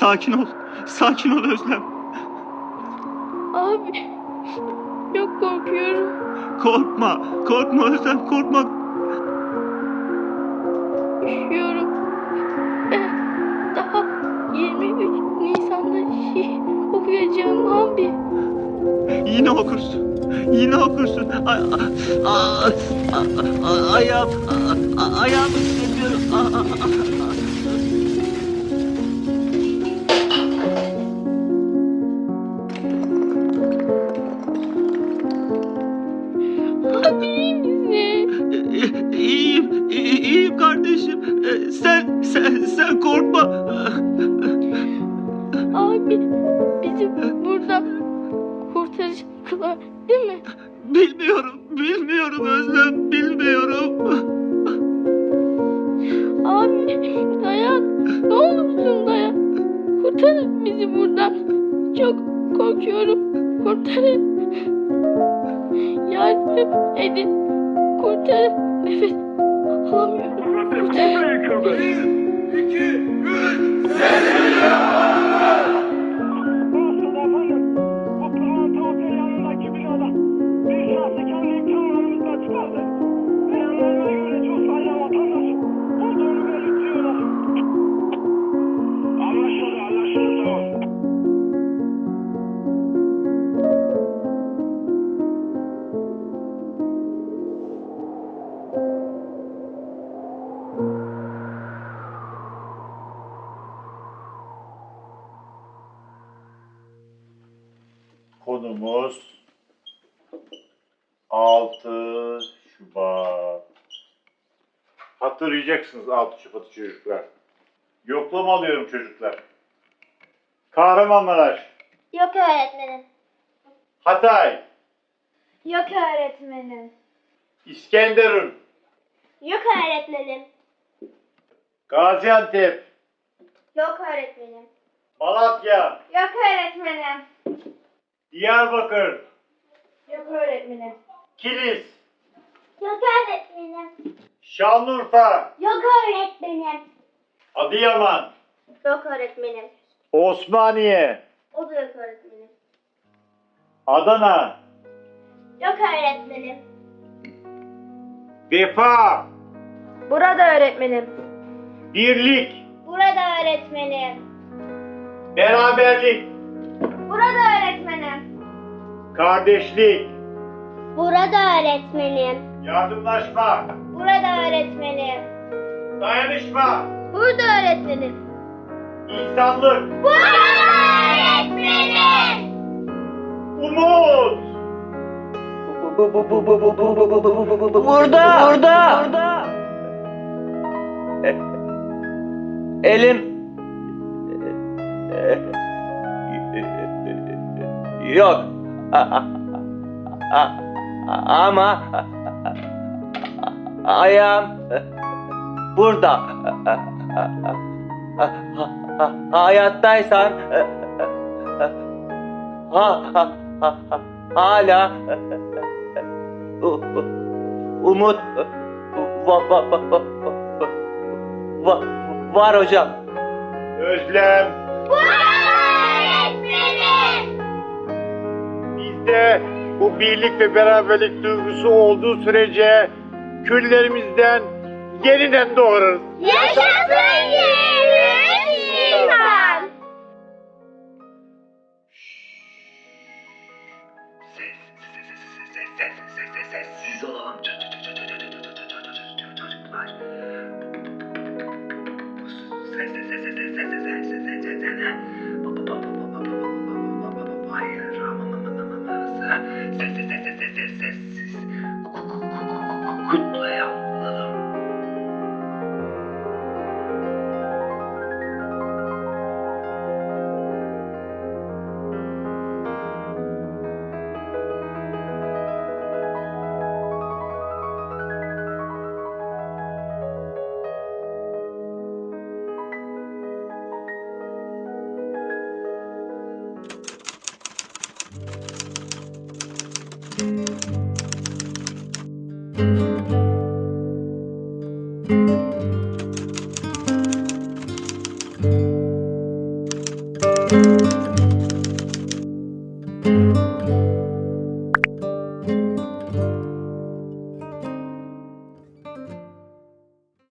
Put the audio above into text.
Sakin ol. Sakin ol Özlem. Abi çok korkuyorum. Korkma. Korkma Özlem korkma. Üşüyorum. Ben daha 23 Nisan'da şiir okuyacağım abi. Yine okursun. Yine okursun. A, a, a, a, a, ayağım, a, a, ayağım hissediyorum. A, a, a, a. Sen, sen, sen korkma. Abi bizi burada kurtaracaklar değil mi? Bilmiyorum, bilmiyorum Özlem, bilmiyorum. Abi dayan. Ne olursun dayan. Kurtarın bizi buradan. Çok korkuyorum. Kurtarın. Yardım edin. Kurtarın. Nefes alamıyorum. Kurtarın. Aslında Konumuz 6 Şubat. Hatırlayacaksınız 6 Şubat'ı çocuklar. Yoklama alıyorum çocuklar. Kahramanmaraş, Yok öğretmenim. Hatay, Yok öğretmenim. İskenderun, Yok öğretmenim. Gaziantep, Yok öğretmenim. Malatya, Yok öğretmenim. Diyarbakır, Yok öğretmenim. Kilis, Yok öğretmenim. Şanlıurfa, Yok öğretmenim. Adıyaman, Yok öğretmenim. Osmaniye, O da yok öğretmenim. Adana, Yok öğretmenim. Vefa, Burada öğretmenim. Birlik, Burada öğretmenim. Beraberlik, Burada öğretmenim. Kardeşlik, Burada öğretmenim. yardımlaşma, Burada öğretmenim. dayanışma, Burada öğretmenim. insanlık, Burada öğretmenim. umut. Burada, burada, burada. Elim yok. A- a- a- Ama ayağım burada. Hayattaysan ha, ha, ha, hala umut va, va, va, va, va- var hocam. Özlem, Öğretmenim. Bizde bu birlik ve beraberlik duygusu olduğu sürece küllerimizden yeniden doğarız. Yaşasın ama sessiz